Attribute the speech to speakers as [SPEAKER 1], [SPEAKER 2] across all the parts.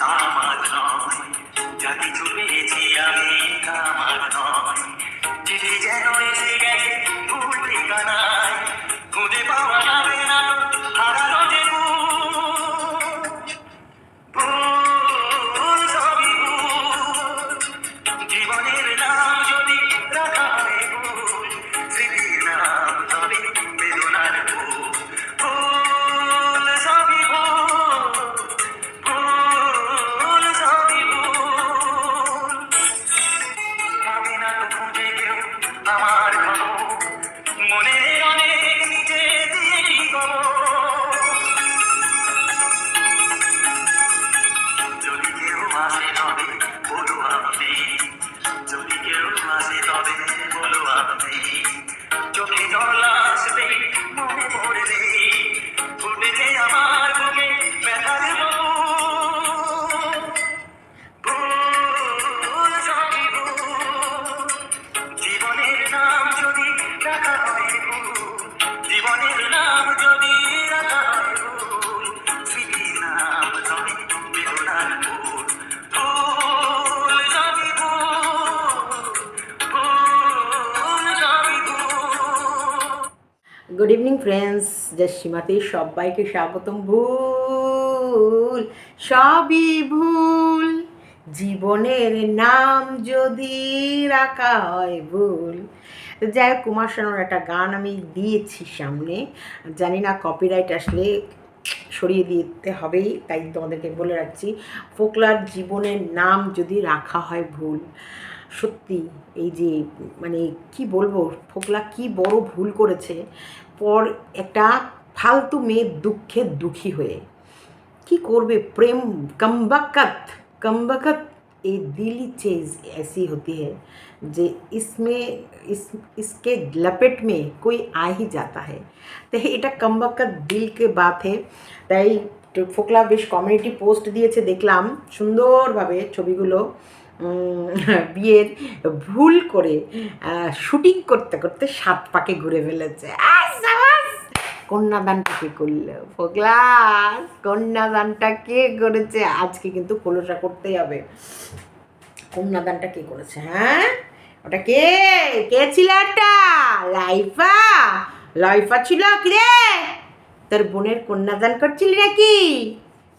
[SPEAKER 1] আমার নয়। কিছু পেয়েছি আমি আমার নয়। চিঠি যেন
[SPEAKER 2] ফ্রেন্ডস সীমাতে সবাইকে স্বাগতম ভুল, সবই ভুল। জীবনের নাম যদি রাখা হয় ভুল। যাই হোক, কুমার শানুর একটা গান আমি দিয়েছি সামনে। জানি না কপিরাইট আসলে সরিয়ে দিতে হবেই, তাই তোমাদেরকে বলে রাখছি, ফোকলার জীবনের নাম যদি রাখা হয় ভুল, সত্যি এই যে মানে কি বলব, ফোকলা কি বড় ভুল করেছে পর একটা ফালতু মেয়ে দুঃখে দুঃখী হয়ে কি করবে প্রেম कमबकत कमबकत ये दिली चीज़ ऐसी होती है যে इसमें इस इसके लपेट में कोई आ ही जाता है তো এটা কমবকত দিল কে বাত হে তাই ফোকলা বেশ কমিউনিটি পোস্ট দিয়েছে দেখলাম সুন্দরভাবে ছবিগুলো উম, বিয়ের ভুল করে শুটিং করতে করতে সাত পাকে ঘুরে ফেলেছে! কন্যাদানটা কে করল? ফোকলাস কন্যাদানটা কে করেছে? আজকে কিন্তু খোলসা করতেই হবে। কন্যাদানটা কে করেছে হ্যাঁ? ওটা কে? কে ছিল ওটা? লাইফা? লাইফা ছিল কি রে তোর বোনের কন্যাদান করছিলি নাকি?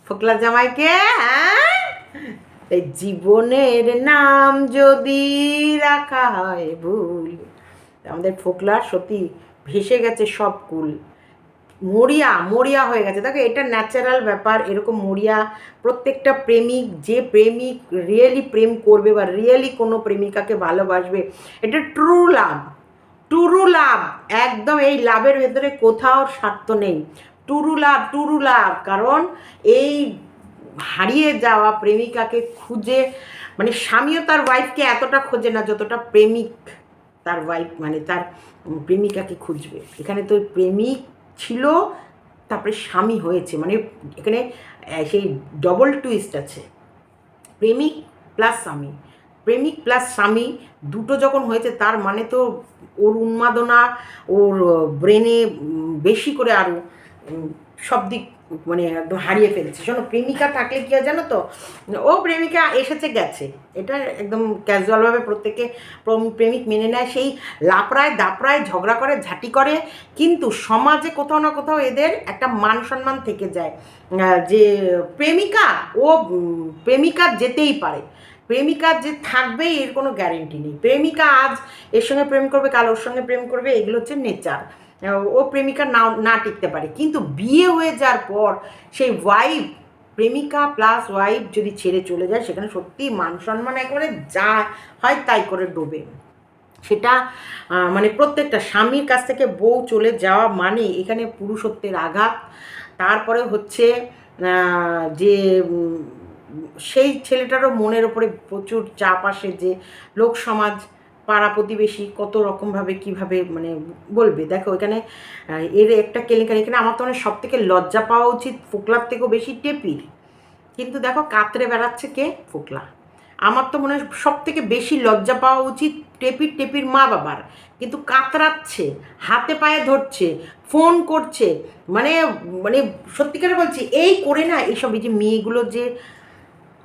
[SPEAKER 2] ফোকলা জামাইকে হ্যাঁ? জীবনের নাম যদি রাখা হয় ভুল, আমাদের ফোকলার সত্যি ভেসে গেছে সব কুল। মরিয়া মরিয়া হয়ে গেছে। দেখো, এটা ন্যাচারাল ব্যাপার, এরকম মরিয়া, প্রত্যেকটা প্রেমিক, যে প্রেমিক রিয়েলি প্রেম করবে বা রিয়েলি কোনো প্রেমিকাকে ভালোবাসবে, এটা ট্রু লাভ টুরু লাভ একদম এই লাভের ভেতরে কোথাও স্বার্থ নেই। টুরু লাভ টুরু লাভ কারণ এই হারিয়ে যাওয়া প্রেমিকাকে খুঁজে মানে স্বামীও তার ওয়াইফকে এতটা খোঁজে না যতটা প্রেমিক তার ওয়াইফ মানে তার প্রেমিকাকে খুঁজবে। এখানে তো প্রেমিক ছিল, তারপরে স্বামী হয়েছে মানে এখানে সেই ডবল টুইস্ট আছে। প্রেমিক প্লাস স্বামী। প্রেমিক প্লাস স্বামী দুটো যখন হয়েছে, তার মানে তো ওর উন্মাদনা, ওর ব্রেনে বেশি করে আরও সব দিক মানে একদম হারিয়ে ফেলছে। শোনো, প্রেমিকা থাকলে কি হয় জানো তো? ও প্রেমিকা এসেছে, গেছে। এটা একদম ক্যাজুয়ালভাবে প্রত্যেকে প্রেমিক মেনে নেয়। সেই লাপড়ায় দাপড়ায় ঝগড়া করে, ঝাঁটি করে। কিন্তু সমাজে কোথাও না কোথাও এদের একটা মান সম্মান থেকে যায়। যে প্রেমিকা, ও প্রেমিকা যেতেই পারে। প্রেমিকা যে থাকবেই, এর কোনো গ্যারেন্টি নেই। প্রেমিকা আজ এর সঙ্গে প্রেম করবে, কাল ওর সঙ্গে প্রেম করবে, এগুলো হচ্ছে নেচার ও প্রেমিকা না না টিকতে পারে। কিন্তু বিয়ে হয়ে যাওয়ার পর সেই ওয়াইফ প্রেমিকা প্লাস ওয়াইফ যদি ছেড়ে চলে যায়, সেখানে সত্যি মান সম্মান একেবারে যা হয় তাই করে ডোবে। সেটা মানে প্রত্যেকটা স্বামীর কাছ থেকে বউ চলে যাওয়া মানে এখানে পুরুষত্বের আঘাত। তারপরে হচ্ছে যে সেই ছেলেটারও মনের ওপরে প্রচুর চাপ আসে যে লোক সমাজ পাড়া প্রতিবেশী কত রকমভাবে কীভাবে মানে বলবে? দেখো, এখানে এর একটা কেলেঙ্কারি। এখানে আমার তো মানে সব থেকে লজ্জা পাওয়া উচিত ফোকলার থেকেও বেশি টেপির। কিন্তু দেখো, কাতরে বেড়াচ্ছে কে? ফোকলা। আমার তো মনে হয় সব থেকে বেশি লজ্জা পাওয়া উচিত টেপির টেপির মা বাবার। কিন্তু কাতরাচ্ছে, হাতে পায়ে ধরছে, ফোন করছে। মানে মানে সত্যিকারে বলছি, এই করে না এইসব, এই যে মেয়েগুলো যে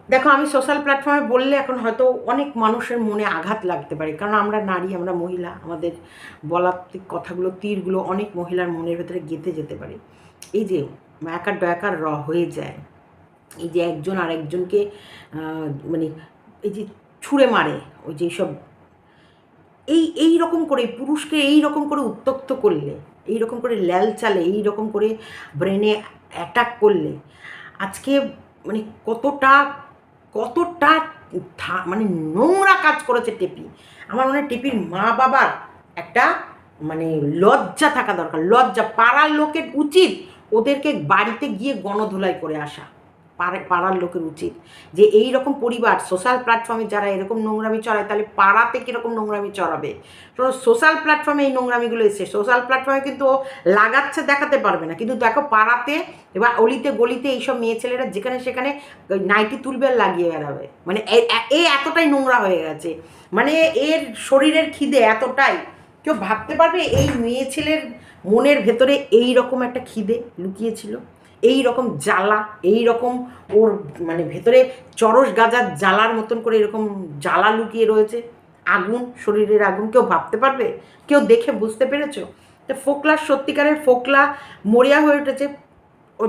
[SPEAKER 2] দেখো, আমি সোশ্যাল প্ল্যাটফর্মে বললে এখন হয়তো অনেক মানুষের মনে আঘাত লাগতে পারে। কারণ আমরা নারী, আমরা মহিলা, আমাদের বলার কথাগুলো, তীরগুলো অনেক মহিলার মনের ভেতরে গেঁথে যেতে পারে। এই যে একার ডয়াকার র হয়ে যায়, এই যে একজন আর একজনকে মানে এই যে ছুঁড়ে মারে, ওই যে সব এই এই রকম করে, পুরুষকে এই রকম করে উত্তক্ত করলে, এই রকম করে ল্যাল চালে, এই রকম করে ব্রেনে অ্যাটাক করলে, আজকে মানে কতটা কতটা মানে নোংরা কাজ করেছে টেপি। আমার মনে হয় টেপির মা বাবার একটা মানে লজ্জা থাকা দরকার। লজ্জা, পাড়ার লোকের উচিত ওদেরকে বাড়িতে গিয়ে গণধোলাই করে আসা। পাড়ার লোকের উচিত। যে এই রকম পরিবার সোশ্যাল প্ল্যাটফর্মে যারা এরকম নোংরামি চড়ায়, তাহলে পাড়াতে কীরকম নোংরামি চড়াবে? তো সোশ্যাল প্ল্যাটফর্মে এই নোংরামিগুলো এসছে। সোশ্যাল প্ল্যাটফর্মে কিন্তু ও লাগাচ্ছে, দেখাতে পারবে না। কিন্তু দেখো পাড়াতে এবার অলিতে, গলিতে এইসব মেয়ে ছেলেরা যেখানে সেখানে নাইটি তুলবে লাগিয়ে বেড়াবে। মানে এ এতটাই নোংরা হয়ে গেছে। মানে এর শরীরের খিদে এতটাই। কেউ ভাবতে পারবে এই মেয়ে ছেলের মনের ভেতরে এই রকম একটা খিদে লুকিয়েছিল? এই রকম জ্বালা, এই রকম ওর মানে ভেতরে চরস গাজার জ্বালার মতন করে এরকম জ্বালা লুকিয়ে রয়েছে। আগুন, শরীরের আগুন, কেউ ভাবতে পারবে? কেউ দেখে বুঝতে পেরেছ? তো ফোকলার সত্যিকারের ফোকলা মরিয়া হয়ে উঠেছে।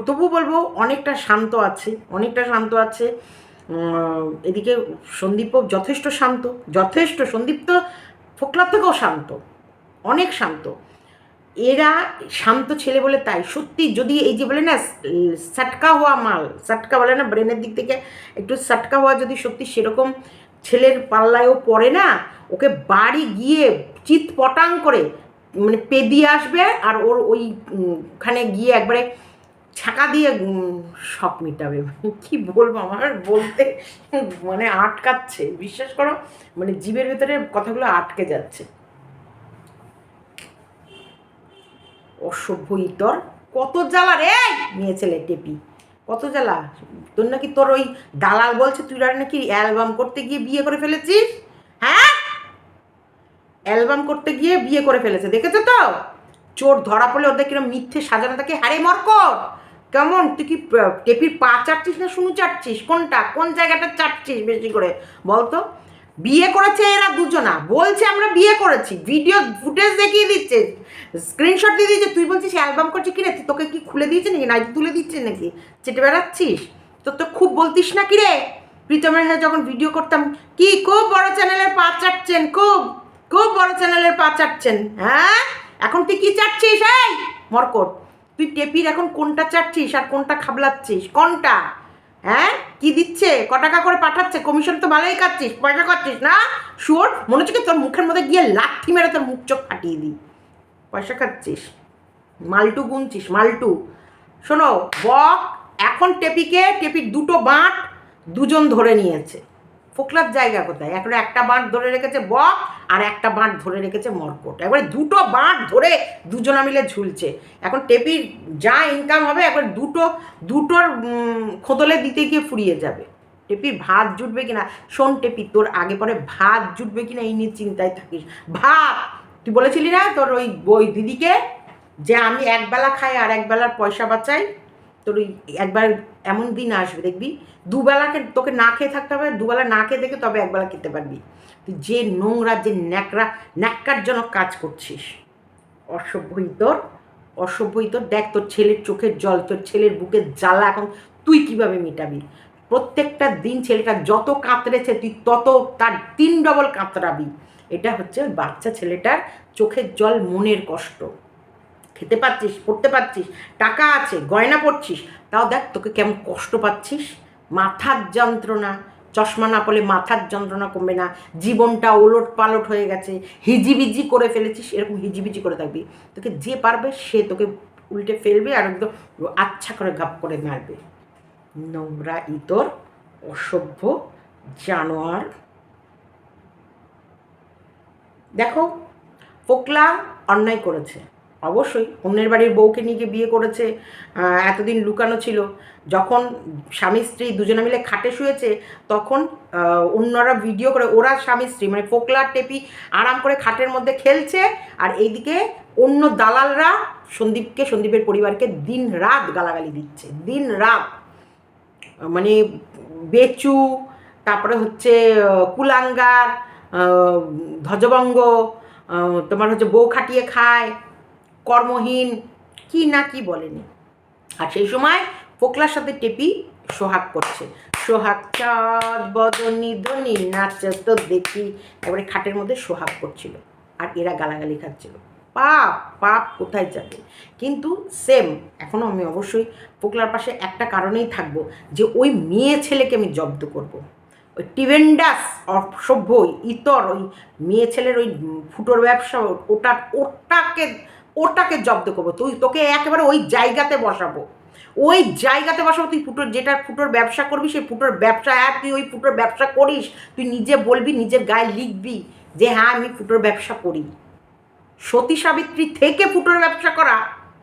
[SPEAKER 2] তবু বলব অনেকটা শান্ত আছে, অনেকটা শান্ত আছে। এদিকে সন্দীপও যথেষ্ট শান্ত, যথেষ্ট সন্দীপ তো ফোকলার থেকেও শান্ত, অনেক শান্ত। এরা শান্ত ছেলে বলে তাই। সত্যি যদি এই যে বলে না, সাটকা হওয়া মাল, সাটকা বলে না, ব্রেনের দিক থেকে একটু সাটকা হওয়া যদি সত্যি সেরকম ছেলের পাল্লায়ও পড়ে না, ওকে বাড়ি গিয়ে চিত পটাং করে মানে পে দিয়ে আসবে আর ওর ওইখানে গিয়ে একবারে ছাকা দিয়ে শখ মিটাবে। কি বলব আমার? বলতে মানে আটকাচ্ছে। বিশ্বাস করো মানে জীবের ভেতরে কথাগুলো আটকে যাচ্ছে। অসভ্য ইতর কত জ্বালা রে? মেয়ে ছেলে, টেপি। কত জ্বালা? তোর নাকি তোর ওই দালাল বলছে, তুই আর নাকি অ্যালবাম করতে গিয়ে বিয়ে করে ফেলেছিস? হ্যাঁ? অ্যালবাম করতে গিয়ে বিয়ে করে ফেলেছে, দেখেছ তো? চোর ধরা পড়লে ওদের কিরম মিথ্যে সাজানো থাকে হারে মরকট। কেমন? তুই কি টেপির পা চাটছিস না, শুনু চাটছিস? কোনটা? কোন জায়গাটা চাটছিস বেশি করে? বলতো? বিয়ে করেছে এরা দুজনা। বলছে, আমরা বিয়ে করেছি। ভিডিও ফুটেজ দেখিয়ে দিচ্ছে। স্ক্রিনশট দিয়ে দিচ্ছে তুই বলছিস, অ্যালবাম করছিস কিরে? তোকে কি খুলে দিয়েছে নাকি? নাইটি তুলে দিচ্ছে নাকি? চেটে বেড়াচ্ছিস? তোর তো খুব বলতিস না কি রে প্রীতমের সাথে যখন ভিডিও করতাম, কি, খুব বড় চ্যানেলের পা চাটছেন, খুব খুব বড় চ্যানেলের পা চাটছেন হ্যাঁ? এখন তুই কি চাটছিস? এই, মরকট, তুই টেপির এখন কোনটা চাটছিস আর কোনটা খাবলাচ্ছিস? কোনটা? হ্যাঁ? কি দিচ্ছে? ক টাকা করে পাঠাচ্ছে? কমিশন তো ভালোই কাটছিস পয়সা কাটছিস না? শুয়োর মনে হচ্ছে তোর মুখের মধ্যে গিয়ে লাঠি মেরে তোর মুখ চোখ ফাটিয়ে দিই। পয়সা খাচ্ছিস? মালটু গুনছিস, মালটু। শোনো, বক এখন টেপিকে, টেপির দুটো বাঁট দুজন ধরে নিয়েছে। ফোকলার জায়গা কোথায়? এখন একটা বাঁট ধরে রেখেছে বক আর একটা বাঁট ধরে রেখেছে মর্কট। একবারে দুটো বাঁট ধরে দুজনা মিলে ঝুলছে। এখন টেপির যা ইনকাম হবে, একবার দুটো, দুটোর খোদলে দিতে গিয়ে ফুরিয়ে যাবে। টেপি, ভাত জুটবে কিনা? শোন টেপি, তোর আগে পরে ভাত জুটবে কিনা এই নিয়ে চিন্তায় থাকিস। ভাত! তুই বলেছিলি না তোর ওই বই দিদিকে যে আমি একবেলা খাই আর একবেলার পয়সা বাঁচাই? তোর ওই একবার এমন দিন আসবে, দেখবি দুবেলাকে তোকে না খেয়ে থাকতে হবে, দুবেলা না খেয়ে দেখে তবে একবেলা খেতে পারবি। তুই যে নোংরা, যে ন্যাকড়া, ন্যাক্কারজনক কাজ করছিস, অসভ্যই তোর অসভ্যই তোর। দেখ, তোর ছেলের চোখের জল, তোর ছেলের বুকের জ্বালা এখন তুই কীভাবে মেটাবি? প্রত্যেকটা দিন ছেলেটা যত কাতরেছে, তুই তত তার তিন ডবল কাতরাবি। এটা হচ্ছে বাচ্চা ছেলেটার চোখের জল, মনের কষ্ট। খেতে পাচ্ছিস, পড়তে পাচ্ছিস, টাকা আছে, গয়না পড়ছিস, তাও দেখ তোকে কেমন কষ্ট পাচ্ছিস। মাথার যন্ত্রণা, চশমা না পড়লে মাথার যন্ত্রণা কমবে না, জীবনটা ওলট পালট হয়ে গেছে, হিজিবিজি করে ফেলেছিস, এরকম হিজিবিজি করে থাকবি। তোকে যে পারবে সে তোকে উল্টে ফেলবে আর একদম আচ্ছা করে গাপ করে মারবে। নোংরা ইতর, অসভ্য জানোয়ার। দেখো, ফোকলা অন্যায় করেছে। অবশ্যই, অন্যের বাড়ির বউকে নিয়ে গিয়ে বিয়ে করেছে এতদিন লুকানো ছিল। যখন স্বামী, স্ত্রী দুজনে মিলে খাটে শুয়েছে, তখন অন্যরা ভিডিও করে, ওরা স্বামী, স্ত্রী মানে ফোকলার টেপি আরাম করে খাটের মধ্যে খেলছে, আর এইদিকে অন্য দালালরা সন্দীপকে, সন্দীপের পরিবারকে দিন রাত গালাগালি দিচ্ছে দিন রাত মানে বেচু, তারপরে হচ্ছে কুলাঙ্গার ধ্বজবঙ্গ তোমার হচ্ছে বউ খাটিয়ে খায় কর্মহীন, কি না কি বলেনি। আর সেই সময় ফোকলার সাথে টেপি সোহাগ করছে। সোহাগ চাঁদ, বদনি, ধনি নাচ তো দেখি। এবারে খাটের মধ্যে সোহাগ করছিল আর এরা গালাগালি খাচ্ছিল। পাপ পাপ কোথায় যাবে? কিন্তু সেম এখনও আমি অবশ্যই ফোকলার পাশে একটা কারণেই থাকব যে ওই মেয়ে ছেলেকে আমি জব্দ করব। ওই টিভেন্ডাস অসভ্য ইতর, ওই মেয়ে ছেলের ওই ফুটোর ব্যবসা ওটা ওটাকে ওটাকে জব্দ করব। তুই তোকে একেবারে ওই জায়গাতে বসাবো। ওই জায়গাতে বসাবো, তুই ফুটোর যেটার ফুটোর ব্যবসা করবি, সেই ফুটোর ব্যবসা হ্যাঁ তুই ওই ফুটোর ব্যবসা করিস, তুই নিজে বলবি, নিজের গায়ে লিখবি যে হ্যাঁ আমি ফুটোর ব্যবসা করি। সতী সাবিত্রী থেকে ফুটোর ব্যবসা করা,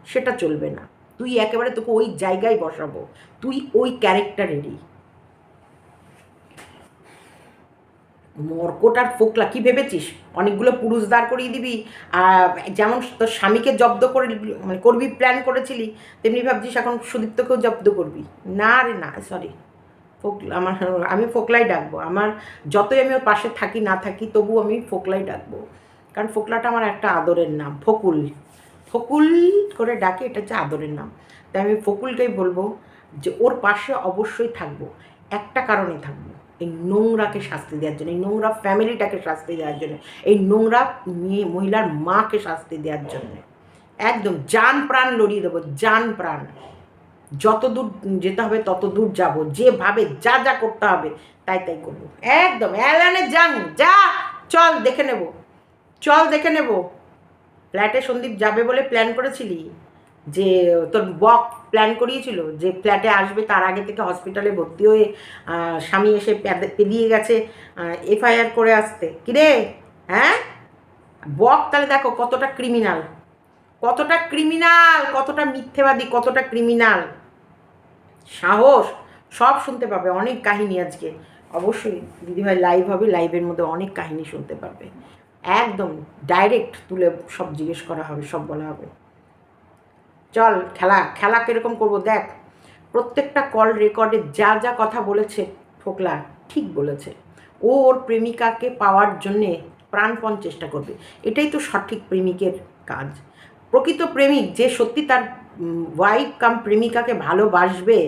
[SPEAKER 2] সেটা চলবে না। তুই একেবারে তোকে ওই জায়গায় বসাবো। তুই ওই ক্যারেক্টারেরই মর্কটার ফোকলা, কি ভেবেছিস? অনেকগুলো পুরুষ দাঁড় করিয়ে দিবি, আর যেমন তোর স্বামীকে জব্দ করে মানে করবি প্ল্যান করেছিলি, তেমনি ভাবছিস এখন সুদীপ্তকেও জব্দ করবি। না রে, না সরি ফোকলা, আমার, আমি ফোকলাই ডাকবো। আমার যতই আমি ওর পাশে থাকি, না থাকি তবু আমি ফোকলাই ডাকবো। কারণ ফোকলাটা আমার একটা আদরের নাম, ফকুল। ফকুল করে ডাকে, এটা হচ্ছে আদরের নাম। তাই আমি ফকুলকেই বলব যে ওর পাশে অবশ্যই থাকব, একটা কারণে থাকব। এই নোংরাকে শাস্তি দেওয়ার জন্য, এই নোংরা ফ্যামিলিটাকে শাস্তি দেওয়ার জন্য, এই নোংরা মেয়ে, মহিলার মাকে শাস্তি দেওয়ার জন্য। একদম যান প্রাণ লড়িয়ে দেবো, যান প্রাণ। যত দূর যেতে হবে তত দূর যাব, যেভাবে যা যা করতে হবে তাই তাই করব। একদম অ্যালানে যান যা, চল দেখে নেব। চল দেখে নেব। ফ্ল্যাটে সন্দীপ যাবে বলে প্ল্যান করেছিলি? যে তোর বক প্ল্যান করিয়েছিল, যে ফ্ল্যাটে আসবে তার আগে থেকে হসপিটালে ভর্তি হয়ে স্বামী এসে পেদিয়ে গেছে এফআইআর করে আসতে। কিরে? হ্যাঁ? বক তাহলে দেখো কতটা ক্রিমিনাল কতটা ক্রিমিনাল কতটা মিথ্যেবাদী, কতটা ক্রিমিনাল সাহস, সব শুনতে পাবে, অনেক কাহিনী আজকে। অবশ্যই দিদিভাই লাইভ হবে লাইভের মধ্যে অনেক কাহিনী শুনতে পারবে। একদম ডাইরেক্ট তুলে সব জিজ্ঞেস করা হবে, সব বলা হবে। চল, খেলা খেলা কীরকম করব দেখ। প্রত্যেকটা কল রেকর্ডে যা যা কথা বলেছে ফোকলা ঠিক বলেছে। ও ওর প্রেমিকাকে পাওয়ার জন্যে প্রাণপণ চেষ্টা করবে। এটাই তো সঠিক প্রেমিকের কাজ। প্রকৃত প্রেমিক যে সত্যি তার ওয়াইফ কাম প্রেমিকাকে ভালোবাসবে,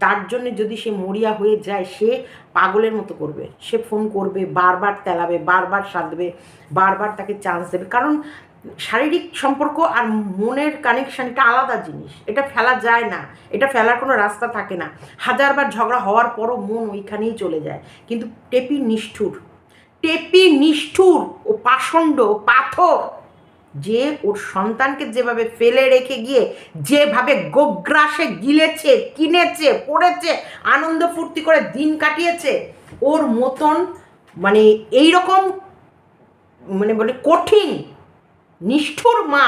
[SPEAKER 2] তার জন্য যদি সে মরিয়া হয়ে যায়, সে পাগলের মতো করবে। সে ফোন করবে, বারবার তেলাবে, বারবার সাধবে বারবার তাকে চান্স দেবে। কারণ শারীরিক সম্পর্ক আর মনের কানেকশান এটা আলাদা জিনিস। এটা ফেলা যায় না। এটা ফেলার কোনো রাস্তা থাকে না। হাজারবার ঝগড়া হওয়ার পরও মন ওইখানেই চলে যায়। কিন্তু টেপি নিষ্ঠুর। টেপি নিষ্ঠুর ও পাষণ্ড পাথর যে ওর সন্তানকে যেভাবে ফেলে রেখে গিয়ে, যেভাবে গোগ্রাসে গিলেছে, কিনেছে, পড়েছে, আনন্দ ফুর্তি করে দিন কাটিয়েছে, ওর মতন মানে এই রকম মানে বলে কঠিন নিষ্ঠুর মা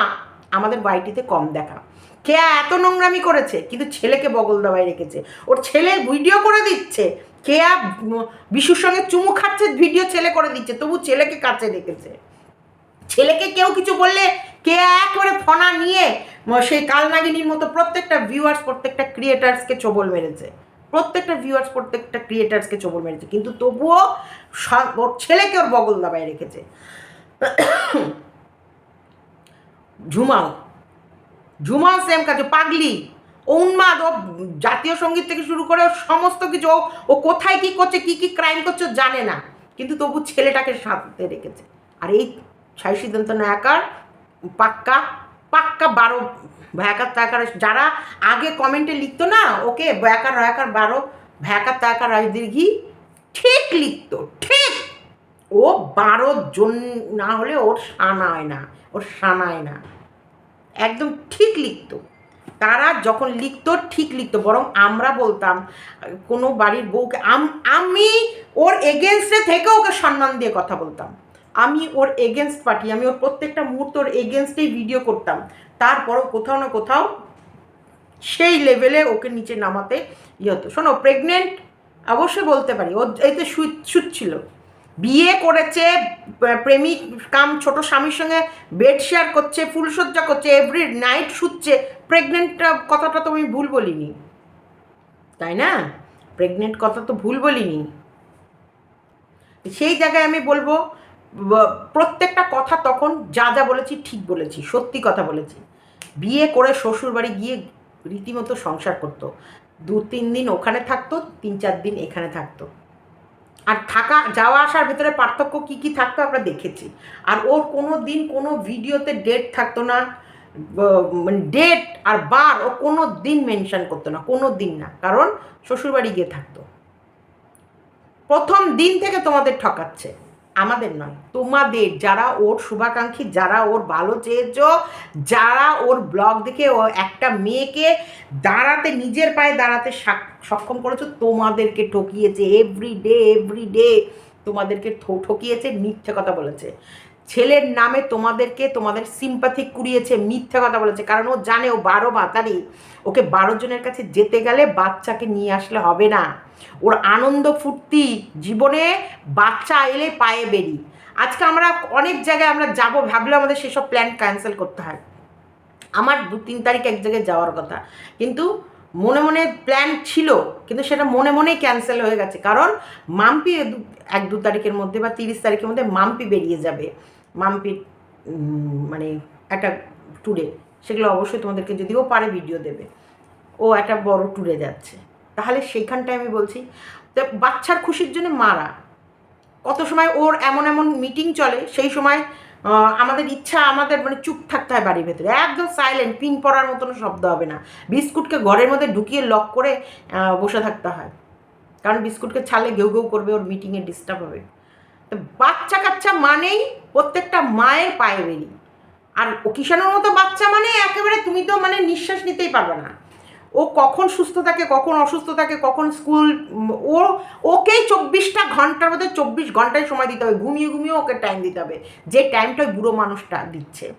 [SPEAKER 2] আমাদের বাড়িটিতে কম দেখা। কে এত নোংরামি করেছে, কিন্তু ছেলেকে বগল দাবায় রেখেছে। ওর ছেলে ভিডিও করে দিচ্ছে, কে বিশুর সঙ্গে চুমু খাচ্ছে, ভিডিও ছেলে করে দিচ্ছে, তবু ছেলেকে কাছে রেখেছে। ছেলেকে কেউ কিছু বললে, কে একেবারে ফনা নিয়ে সেই কালনাগিনীর মতো প্রত্যেকটা ভিউয়ার্স প্রত্যেকটা ক্রিয়েটার্সকে চবল মেরেছে। প্রত্যেকটা ভিউয়ার্স প্রত্যেকটা ক্রিয়েটার্সকে চবল মেরেছে। কিন্তু তবুও ওর ছেলেকে ওর বগল দাবায় রেখেছে। ঝুমাও। ঝুমাও সেম কাজে পাগলি। ও উন্মাদ, ও জাতীয় সংগীত থেকে শুরু করে সমস্ত কিছু, ও- কোথায় কি করছে, কি কি ক্রাইম করছে জানে না। কিন্তু তবু ছেলেটাকে সাথে রেখেছে। আর এই ছাই সিদ্ধান্ত নায়কার, পাক্কা পাক্কা বারো, ভয়াকার তায়াকার, যারা আগে কমেন্টে লিখতো না, ওকে ভয়াকার রয়াকার বারো, ভয়াকার তায়াকার রাজদীর্ঘি ঠিক লিখতো, ঠিক। ও বারো জন না হলে ওর সানায় না, ওর সানায় না। একদম ঠিক লিখতো। তারা যখন লিখতো, ঠিক লিখতো, বরং আমরা বলতাম, কোনো বাড়ির বউকে, আম- ওর এগেনস্টে থেকে ওকে সম্মান দিয়ে কথা বলতাম। আমি ওর এগেনস্ট পার্টি আমি ওর প্রত্যেকটা মুহূর্ত ওর এগেনস্টেই ভিডিও করতাম। তারপরও কোথাও না কোথাও সেই লেভেলে ওকে নিচে নামাতে ইয়ে হতো। শোনো প্রেগনেন্ট অবশ্যই বলতে পারি, ও এতে সুত ছিল। বিয়ে করেছে প্রেমিক কাম ছোট স্বামীর সঙ্গে বেড শেয়ার করছে ফুলসজ্জা করছে এভরি নাইট শুচ্ছে। প্রেগনেন্ট কথাটা তো আমি ভুল বলিনি। তাই না? প্রেগনেন্ট কথা তো ভুল বলিনি। সেই জায়গায় আমি বলব প্রত্যেকটা কথা তখন যা যা বলেছি ঠিক বলেছি, সত্যি কথা বলেছি। বিয়ে করে শ্বশুর বাড়ি গিয়ে রীতিমতো সংসার করতো। দু তিন দিন ওখানে থাকতো তিন চার দিন এখানে থাকতো। আর থাকা, যাওয়া আসার ভেতরে পার্থক্য কি কি থাকতো আমরা দেখেছি। আর ওর কোনো দিন কোনো ভিডিওতে ডেট থাকতো না মানে ডেট আর বার ও কোনো দিন মেনশন করতো না, কোনো দিন না। কারণ শ্বশুরবাড়ি গিয়ে থাকতো। প্রথম দিন থেকে তোমাদের ঠকাচ্ছে। আমাদের নয়, তোমাদের। যারা ওর শুভাকাঙ্ক্ষী, যারা ওর ভালো চেয়েছ, যারা ওর ব্লগ দেখে ও একটা মেয়েকে দাঁড়াতে, নিজের পায়ে দাঁড়াতে সক্ষম করেছ, তোমাদেরকে ঠকিয়েছে। এভরি ডে এভরি ডে তোমাদেরকে ঠকিয়েছে, মিথ্যে কথা বলেছে। ছেলের নামে তোমাদেরকে তোমাদের সিম্পাথি কুড়িয়েছে, মিথ্যা কথা বলেছে। কারণ ও জানে, ও বারো বাতারি ওকে বারো জনের কাছে যেতে গেলে বাচ্চাকে নিয়ে আসলে হবে না। ওর আনন্দ ফুর্তি জীবনে বাচ্চা এলে পায়ে বেরি। আজকে আমরা অনেক জায়গায় আমরা যাব ভাবলে আমাদের সেসব প্ল্যান ক্যান্সেল করতে হয়। আমার দু তিন তারিখ এক জায়গায় যাওয়ার কথা। কিন্তু মনে মনে প্ল্যান ছিল, কিন্তু সেটা মনে মনেই ক্যান্সেল হয়ে গেছে। কারণ মাম্পি এক দু তারিখের মধ্যে বা তিরিশ তারিখের মধ্যে মাম্পি বেরিয়ে যাবে। মাম্পি মানে একটা ট্যুরে সেগুলো অবশ্যই তোমাদেরকে যদিও পারে ভিডিও দেবে। ও একটা বড় ট্যুরে যাচ্ছে। তাহলে সেইখানটায় আমি বলছি তো বাচ্চার খুশির জন্য মারা। কত সময় ওর এমন এমন মিটিং চলে, সেই সময় আমাদের ইচ্ছা, আমাদের মানে চুপ থাকতে হয় বাড়ির ভেতরে। একদম সাইলেন্ট পিন পড়ার মতন শব্দ হবে না। বিস্কুটকে ঘরের মধ্যে ঢুকিয়ে লক করে বসে থাকতে হয়। কারণ বিস্কুটকে ছালে ঘেউ ঘেউ করবে, ওর মিটিংয়ে ডিস্টার্ব হবে। তো বাচ্চা কাচ্চা মানেই প্রত্যেকটা মায়ের পায়ে বেরি। আর ও কিষানোর মতো বাচ্চা মানে একেবারে তুমি তো মানে নিঃশ্বাস নিতেই পারবে না। ও কখন সুস্থ থাকে, কখন অসুস্থ থাকে, কখন স্কুল, ও ওকেই চব্বিশটা ঘণ্টার মধ্যে চব্বিশ ঘন্টায় সময় দিতে হবে। ঘুমিয়ে ঘুমিয়ে ওকে টাইম দিতে হবে। যে টাইমটা বুড়ো মানুষটা দিচ্ছে।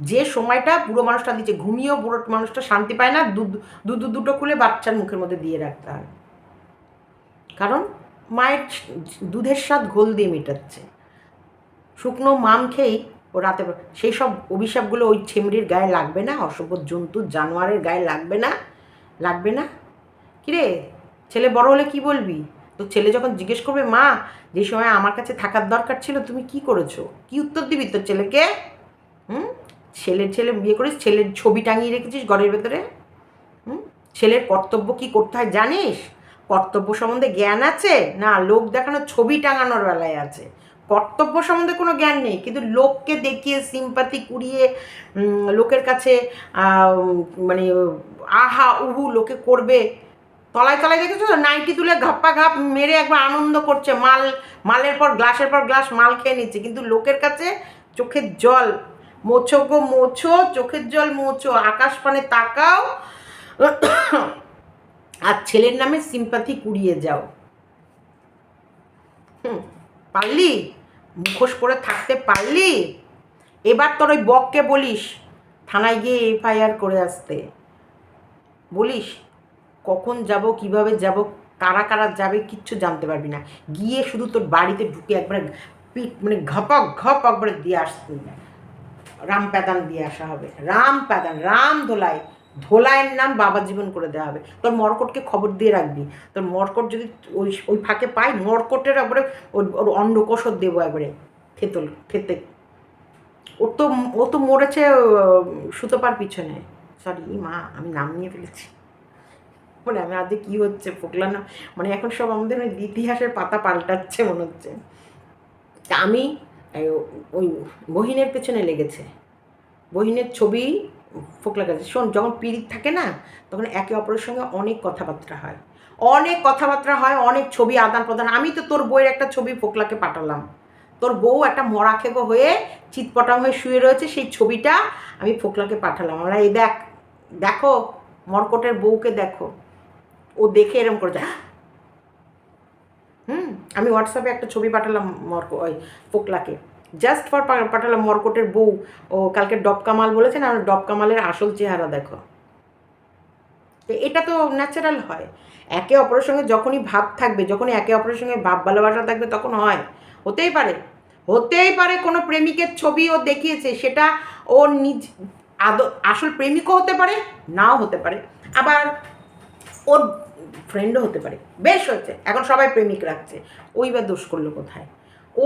[SPEAKER 2] যে সময়টা বুড়ো মানুষটা দিচ্ছে। ঘুমিয়েও বুড়ো মানুষটা শান্তি পায় না দুধ দুধ দুটো খুলে বাচ্চার মুখের মধ্যে দিয়ে রাখতে হয়। কারণ মায়ের দুধের স্বাদ ঘোল দিয়ে মেটাচ্ছে। শুকনো মাম খেয়েই ও রাতে সেই সব অভিশাপগুলো ওই ছেমড়ির গায়ে লাগবে না, অসভ্য জন্তু জানোয়ারের গায়ে লাগবে না লাগবে না। কিরে, ছেলে বড় হলে কি বলবি? তো ছেলে যখন জিজ্ঞেস করবে, মা, যে সময় আমার কাছে থাকার দরকার ছিল, তুমি কি করেছ? কি উত্তর দিবি তোর ছেলেকে? হুম? ছেলের ছেলে বিয়ে করিস, ছেলের ছবি টাঙিয়ে রেখেছিস ঘরের ভেতরে? হুম? ছেলের কর্তব্য কি করতে হয় জানিস? কর্তব্য সম্বন্ধে জ্ঞান আছে না লোক দেখানো ছবি টাঙানোর বেলায় আছে? কর্তব্য সম্বন্ধে কোনো জ্ঞান নেই, কিন্তু লোককে দেখিয়ে সিম্পাতি কুড়িয়ে লোকের কাছে মানে আহা, উহু লোকে করবে। তলায় তলায় দেখেছ তো? নাইটি তুলে ঘাপ্পা ঘাপ মেরে একবার আনন্দ করছে, মাল, মালের পর গ্লাসের পর গ্লাস মাল খেয়ে নিচ্ছে। কিন্তু লোকের কাছে চোখের জল, মোছো গো মোছো, চোখের জল মোছো, আকাশ পানে তাকাও, আর ছেলের নামে সিম্পাথি কুড়িয়ে যাও। হুম। পারলি? মুখোশ পরে থাকতে পারলি? এবার তোর ওই বককে বলিস, থানায় গিয়ে এফআইআর করে আসতে। বলিস, কখন যাব, কীভাবে যাব, কারা কারা যাবে কিচ্ছু জানতে পারবি না। গিয়ে শুধু তোর বাড়িতে ঢুকে একবারে পিট মানে ঘপক ঘপ একবারে দিয়ে আসতে রাম প্যাদান দিয়ে আসা হবে। রাম প্যাদান, রাম ধোলাই। ধোলাইয়ের নাম বাবা জীবন করে দেওয়া হবে। তোর মরকটকে খবর দিয়ে রাখবি। তোর মরকট যদি ওই ওই ফাঁকে পাই, মরকটের একবারে ওর ওর অন্ডকোষর দেবো একবারে খেতল খেতে ওর তো, ও তো মরেছে সুতোপার পিছনে। সরি মা, আমি নাম নিয়ে ফেলেছি। মানে আমি আজকে কী হচ্ছে ফোকলা না। মানে এখন সব আমাদের ওই ইতিহাসের পাতা পাল্টাচ্ছে মনে হচ্ছে। তা আমি ওই বহিনের পেছনে লেগেছে। বহিনের ছবি ফোকলা কাছে শোন, যখন পিরিত থাকে না, তখন একে অপরের সঙ্গে অনেক কথাবার্তা হয়। অনেক কথাবার্তা হয়, অনেক ছবি আদান প্রদান। আমি তো তোর বইয়ের একটা ছবি ফোকলাকে পাঠালাম। তোর বউ একটা মরা খেগো হয়ে চিৎপটাং হয়ে শুয়ে রয়েছে, সেই ছবিটা আমি ফোকলাকে পাঠালাম। আমরা এই দেখ, দেখো, মরকটের বউকে দেখো। ও দেখে এরম করে যায়। হুম, আমি হোয়াটসঅ্যাপে একটা ছবি পাঠালাম মর্ক ওই ফোকলাকে। জাস্ট ফর পাঠালাম মরকটের বউ। ও কালকে ডব কামাল বলেছে না ডব কামালের আসল চেহারা দেখো। তো এটা তো ন্যাচারাল হয়। একে অপরের সঙ্গে যখনই ভাব থাকবে, যখনই একে অপরের সঙ্গে ভাব ভালোবাসা থাকবে, তখন হয়। হতেই পারে। হতেই পারে কোনো প্রেমিকের ছবি ও দেখিয়েছে, সেটা ওর নিজ আদ আসল প্রেমিকও হতে পারে, নাও হতে পারে। আবার ওর ফ্রেন্ডও হতে পারে। বেশ হয়েছে। এখন সবাই প্রেমিক রাখছে। ওই বা দোষ করল কোথায়?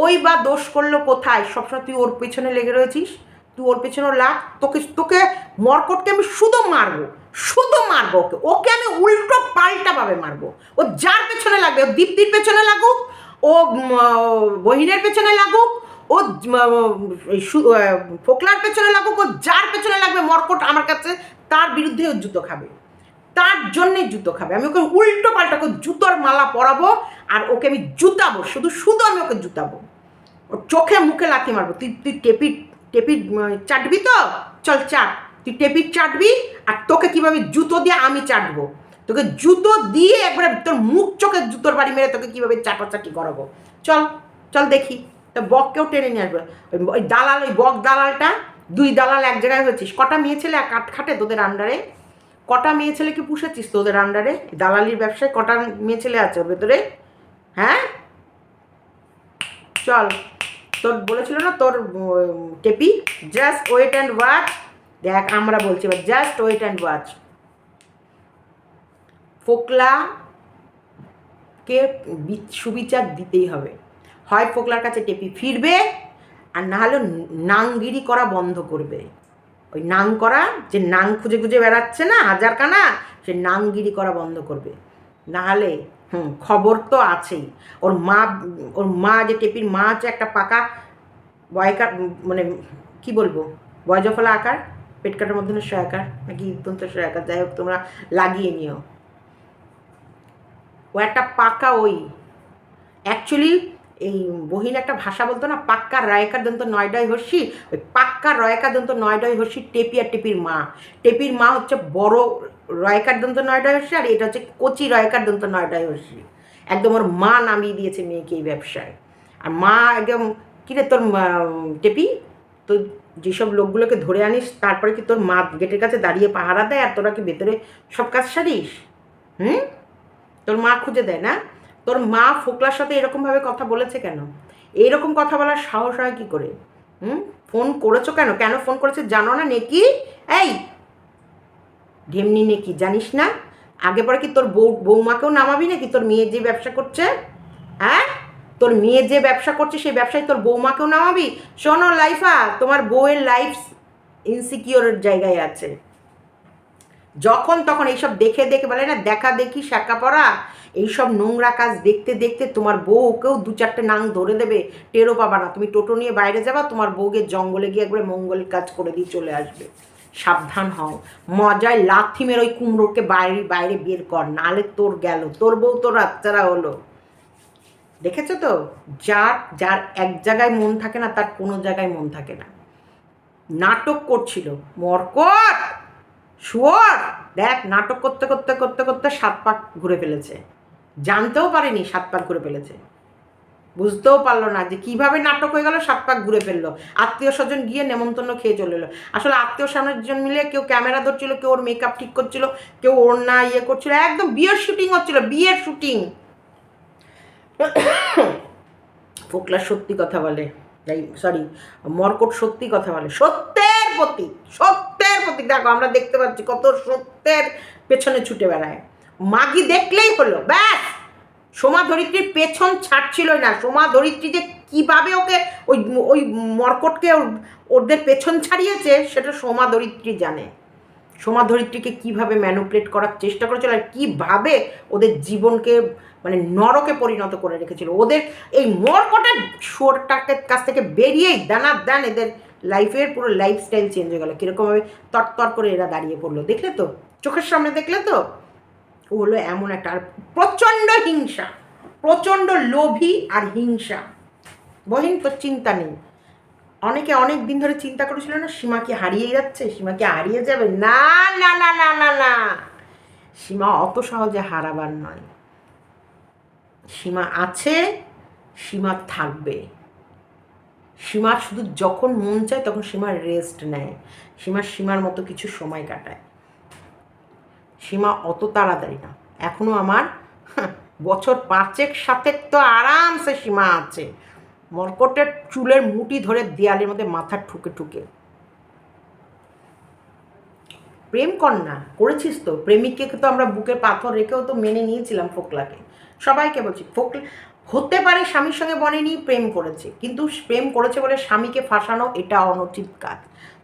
[SPEAKER 2] ওই বা দোষ করল কোথায়? সবসময় তুই ওর পেছনে লেগে রয়েছিস, তুই ওর পেছনে লাগ। তোকে তোকে মরকটকে আমি শুধু মারবো শুধু মারবো ওকে। ওকে আমি উল্টো পাল্টাভাবে মারবো। ও যার পেছনে লাগবে, ও দীপ্তির পেছনে লাগুক, ও বহিনের পেছনে লাগুক, ও ফোকলার পেছনে লাগুক, ও যার পেছনে লাগবে, মরকট আমার কাছে তার বিরুদ্ধে ও জুতো খাবে। তার জন্যে জুতো খাবে। আমি ওকে উল্টো পাল্টা জুতোর মালা পরাবো আর ওকে আমি জুতাবো, শুধু শুধু আমি ওকে জুতাবো। ওর চোখে মুখে লাথি মারবো। তুই তুই টেপি টেপি চাটবি তো? চল চাট। তুই টেপি চাটবি আর তোকে কীভাবে জুতো দিয়ে আমি চাটবো? তোকে জুতো দিয়ে একবারে তোর মুখ চোখে জুতোর বাড়ি মেরে তোকে কীভাবে চাটাচাটি করাবো? চল চল দেখি। তা বককেও টেনে নিয়ে আসবে। ওই দালাল, ওই বক দালালটা, দুই দালাল এক জায়গায় হয়েছিস। কটা মেয়ে ছেলে কাঠ খাটে তোদের আন্ডারে কটা মেয়ে ছেলেকে পুষেছিস তোদের আন্ডারে দালালির ব্যবসায় কটা মেয়ে ছেলে আছে ওর ভেতরে? হ্যাঁ? চল। তোর বলেছিল না তোর টেপি? জাস্ট ওয়েট অ্যান্ড ওয়াচ দেখ, আমরা বলছি, এবার জাস্ট ওয়েট অ্যান্ড ওয়াচ ফোকলা কে বি- সুবিচার দিতেই হবে। হয় ফোকলার কাছে টেপি ফিরবে, আর না হলে নাংগিরি করা বন্ধ করবে। ওই নাং করা, যে নাং খুঁজে খুঁজে বেড়াচ্ছে না হাজার কানা সে নাংগিরি করা বন্ধ করবে। নাহলে হুম, খবর তো আছেই। ওর মা ওর মা যে টেপির মা আছে একটা পাকা বয়কার মানে কি বলব বয়জফলা আকার, পেট কাটার মধ্যে সহায়কার নাকি দন্ত সহায়কার যাই হোক, তোমরা লাগিয়ে নিও। ও একটা পাকা ওই অ্যাকচুয়ালি এই বহিন একটা ভাষা বলতো না, পাক্কা রায়কার দন্ত নয়ডয় হর্ষি, ওই পাক্কা রয়কার দন্ত নয়ডয় হর্ষি টেপি আর টেপির মা। টেপির মা হচ্ছে বড় রয়কার দন্ত নয়ডয় হর্ষি আর এটা হচ্ছে কচি রয়কার দন্ত নয়ডয় হর্ষি একদম ওর মা নামিয়ে দিয়েছে মেয়েকে এই ব্যবসায়। আর মা একদম, কিরে তোর টেপি, তো যেসব লোকগুলোকে ধরে আনিস, তারপরে কি তোর মা গেটের কাছে দাঁড়িয়ে পাহারা দেয়, আর তোরা কি ভেতরে সব কাজ সারিস? হুম? তোর মা খুঁজে দেয়, না? তোর মা ফোকলার সাথে এরকমভাবে কথা বলেছে কেন? এইরকম কথা বলার সাহস হয় কী করে? হুম? ফোন করেছ কেন? কেন ফোন করেছে জানো না নেকি? এই ঢেমনি নেকি জানিস না? আগে পরে কি তোর বউ বৌমাকেও নামাবি নাকি? তোর মেয়ে যে ব্যবসা করছে? হ্যাঁ? তোর মেয়ে যে ব্যবসা করছে, সেই ব্যবসায় তোর বৌমাকেও নামাবি? শোনো লাইফা, তোমার বউয়ের লাইফ ইনসিকিওরের জায়গায় আছে। যখন তখন এইসব দেখে দেখে বলে না, দেখা দেখি শাঁকা পড়া, এইসব নোংরা কাজ দেখতে দেখতে তোমার বউকেও দু চারটে নাং ধরে দেবে। টেরও পাবা না। তুমি টোটো নিয়ে বাইরে যাবা, তোমার বউকে জঙ্গলে গিয়ে একবারে মঙ্গল কাজ করে দিয়ে চলে আসবে। সাবধান হও। মজায় লাথি মেরে ওই কুমড়োকে বাইরে বাইরে বের কর, নালে তোর গেল, তোর বউ তোর বাচ্চারা হলো। দেখেছ তো? যার যার এক জায়গায় মন থাকে না, তার কোনো জায়গায় মন থাকে না। নাটক করছিল। মরকট! শুয়োর! দেখ, নাটক করতে করতে করতে করতে সাত পাক ঘুরে ফেলেছে। জানতেও পারেনি সাত পাক ঘুরে ফেলেছে। বুঝতেও পারল না যে কীভাবে নাটক হয়ে গেল, সাত পাক ঘুরে ফেলল। আত্মীয় স্বজন গিয়ে নেমন্তন্ন খেয়ে চলে এলো। আসলে আত্মীয় স্বজন মিলে কেউ ক্যামেরা ধরছিল, কেউ ওর মেকআপ ঠিক করছিল, কেউ ওর না ইয়ে করছিল, একদম বিয়ের শুটিং হচ্ছিল, বিয়ের শুটিং ফোকলা সত্যি কথা বলে তাই সরি মর্কট সত্যি কথা বলে, সত্যের প্রতীক সত্যের প্রতীক। দেখো, আমরা দেখতে পাচ্ছি কত সত্যের পেছনে ছুটে বেড়ায়। মাগি দেখলেই হলো, ব্যাস। সোমা ধরিত্রীর পেছন ছাড়ছিলই না। সোমা ধরিত্রী যে কীভাবে ওকে ওই ওই মর্কটকে ওদের পেছন ছাড়িয়েছে, সেটা সোমা ধরিত্রী জানে। সোমা ধরিত্রীকে কীভাবে ম্যানুপ্লেট করার চেষ্টা করেছিল আর কীভাবে ওদের জীবনকে মানে নরকে পরিণত করে রেখেছিল। ওদের এই মর্কটের শোরটাকে কাছ থেকে বেরিয়েই দানা দান এদের লাইফের পুরো লাইফস্টাইল চেঞ্জ হয়ে গেলো। কীরকমভাবে তরতর করে এরা দাঁড়িয়ে পড়ল। দেখলে তো? চোখের সামনে দেখলে তো? ও হলো এমন একটা, আর প্রচণ্ড হিংসা, প্রচণ্ড লোভী আর হিংসা। বহিন তোর চিন্তা নেই। অনেকে অনেক দিন ধরে চিন্তা করেছিল না সীমাকে হারিয়ে যাচ্ছে? সীমাকে হারিয়ে যাবে? না না না না না না। সীমা অত সহজে হারাবার নয়। সীমা আছে, সীমা থাকবে। সীমা শুধু যখন মন চায়, তখন সীমা রেস্ট নেয়। সীমা সীমার মতো কিছু সময় কাটায়। সীমা অত তাড়াতাড়ি না। এখনও আমার হাহ, বছর পাঁচেক সাথে তো আরামসে সীমা আছে। মরকটের চুলের মুঠি ধরে দেয়ালের মধ্যে মাথা ঠুকে ঠুকে। প্রেম না করেছিস তো। প্রেমিককে তো আমরা বুকে পাথর রেখেও তো মেনে নিয়েছিলাম ফোকলাকে। সবাইকে বলছি ফোকলা হতে পারে স্বামীর সঙ্গে বনেনি প্রেম করেছে। কিন্তু প্রেম করেছে বলে স্বামীকে ফাঁসানো এটা অনুচিত কাজ।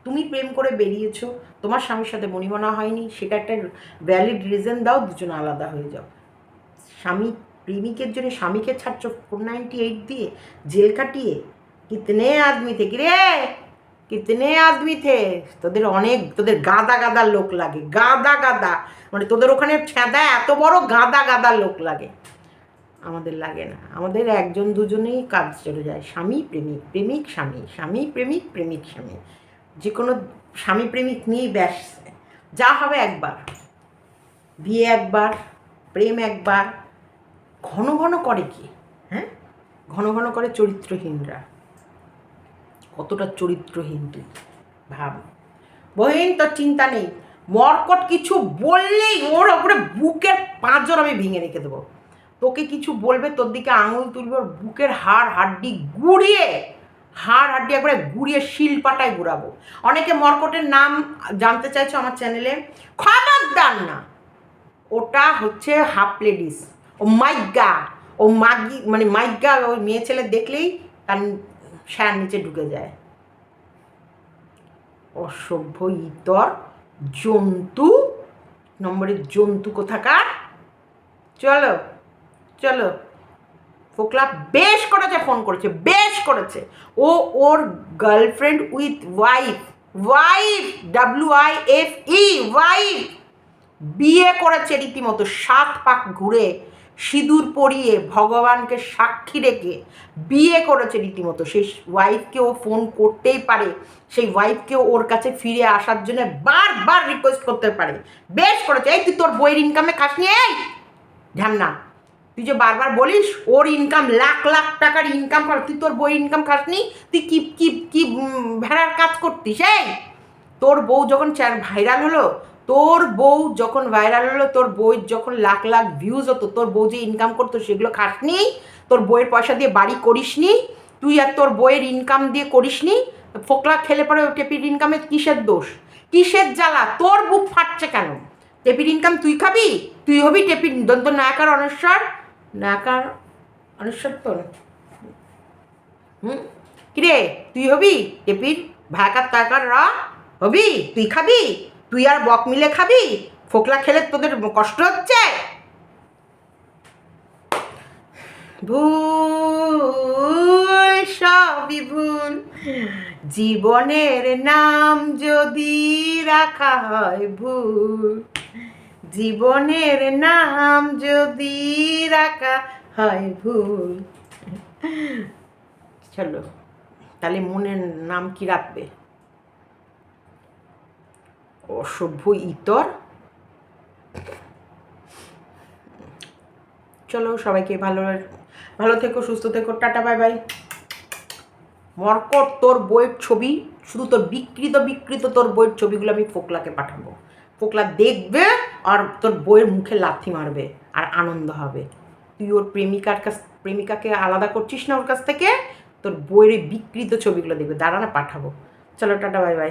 [SPEAKER 2] তুমি প্রেম করে বেরিয়েছো, তোমার স্বামীর সাথে মনিমনা হয়নি, সেটা একটা ভ্যালিড রিজন দাও দুজন আলাদা হয়ে যাও। স্বামী প্রেমিকের জন্য স্বামীকে ছাড়ছ ফোর নাইনটি এইট দিয়ে, জেল কাটিয়ে, কিতনে আদমি থেকে রে, কিতনে আদমি থে তোদের অনেক, তোদের গাদা গাদা লোক লাগে, গাদা গাদা মানে তোদের ওখানে ছেঁদা এত বড় গাদা গাদা লোক লাগে। আমাদের লাগে না, আমাদের একজন দুজনেই কাজ চলে যায়, স্বামী প্রেমিক প্রেমিক স্বামী স্বামী প্রেমিক প্রেমিক স্বামী। যে কোনো স্বামী প্রেমিক নিয়েই ব্যাস। যা হবে একবার। বিয়ে একবার, প্রেম একবার, ঘন ঘন করে কি হ্যাঁ? ঘন ঘন করে চরিত্রহীনরা। কতটা চরিত্রহীন তুই, ভাব। বহিন, তোর চিন্তা নেই। মর্কট কিছু বললেই ওর ওপরে বুকের পাঁচজন আমি ভেঙে রেখে দেবো। তোকে কিছু বলবে, তোর দিকে আঙুল তুলবে, ওর বুকের হাড় হাড্ডি গুড়িয়ে হাড় হাড্ডি একবারে গুড়িয়ে শিল পাটায় ঘুরাবো। অনেকে মর্কটের নাম জানতে চাইছো আমার চ্যানেলে? খবরদার না। ওটা হচ্ছে হাফ লেডিস। ও মাইগা ও মাগি মানে মাইগা ওই মেয়ে ছেলে দেখলেই তার শ্যার নিচে ঢুকে যায়। অসভ্য ইতর। জন্তু। নম্বরের জন্তু কোথাকার? চলো চলো। ফোকলা বেশ করেছে, ফোন করেছে, বেশ করেছে। ও ওর girlfriend with wife wife W I F E wife বিয়ে করেছে রীতিমতো, সাত পাক ঘুরে সিঁদুর পরিয়ে ভগবানকে সাক্ষী রেখে বিয়ে করেছে রীতিমতো। সেই ওয়াইফকে ও ফোন করতেই পারে, সেই ওয়াইফকে ওর কাছে ফিরে আসার জন্য বারবার রিকোয়েস্ট করতে পারে। বেশ করেছে, এই তুই তোর বইয়ের ইনকামে খাস নি এই ঝামনা তুই যে বারবার বলিস, ওর ইনকাম লাখ লাখ টাকার ইনকাম কর, তুই তোর বই ইনকাম খাসনি তুই কি কি কি ভেড়ার কাজ করতিস, এই? তোর বউ যখন ভাইরাল হলো, তোর বউ যখন ভাইরাল হলো, তোর বই যখন লাখ লাখ ভিউজ হতো, তোর বউ যে ইনকাম করতো সেগুলো খাসনি তোর বইয়ের পয়সা দিয়ে বাড়ি করিসনি, তুই আর তোর বইয়ের ইনকাম দিয়ে করিসনি, ফোকলা খেলে পরে টেপির ইনকামে কিসের দোষ? কিসের জ্বালা? তোর বুক ফাটছে কেন? টেপির ইনকাম তুই খাবি? তুই হবি টেপির দন্ত নায়কার অনস্বর নায়কার অনস্বর তোর হুম? কিরে, তুই হবি? টেপির ভায়াকার তাকার র? হবি? তুই খাবি? তুই আর বক মিলে খাবি? ফোকলা খেলে তোদের কষ্ট হচ্ছে? ভুল, সবই ভুল। জীবনের নাম যদি রাখা হয় ভুল জীবনের নাম যদি রাখা হয় ভুল। চলো, তাহলে মনের নাম কি রাখবে? অসভ্য ইতর। চলো সবাইকে ভালো ভালো থেকো, সুস্থ থেকো, টাটা, বাই বাই। মরকট তোর বইয়ের ছবি, শুধু তোর বিকৃত বিকৃত তোর বইয়ের ছবিগুলো আমি ফোকলাকে পাঠাবো। ফোকলা দেখবে আর তোর বইয়ের মুখে লাথি মারবে আর আনন্দ হবে। তুই ওর প্রেমিকার কাছ, প্রেমিকাকে আলাদা করছিস না ওর কাছ থেকে? তোর বইয়ের বিকৃত ছবিগুলো দেখবে। দাঁড়া না, পাঠাবো। চলো, টাটা, বাই বাই।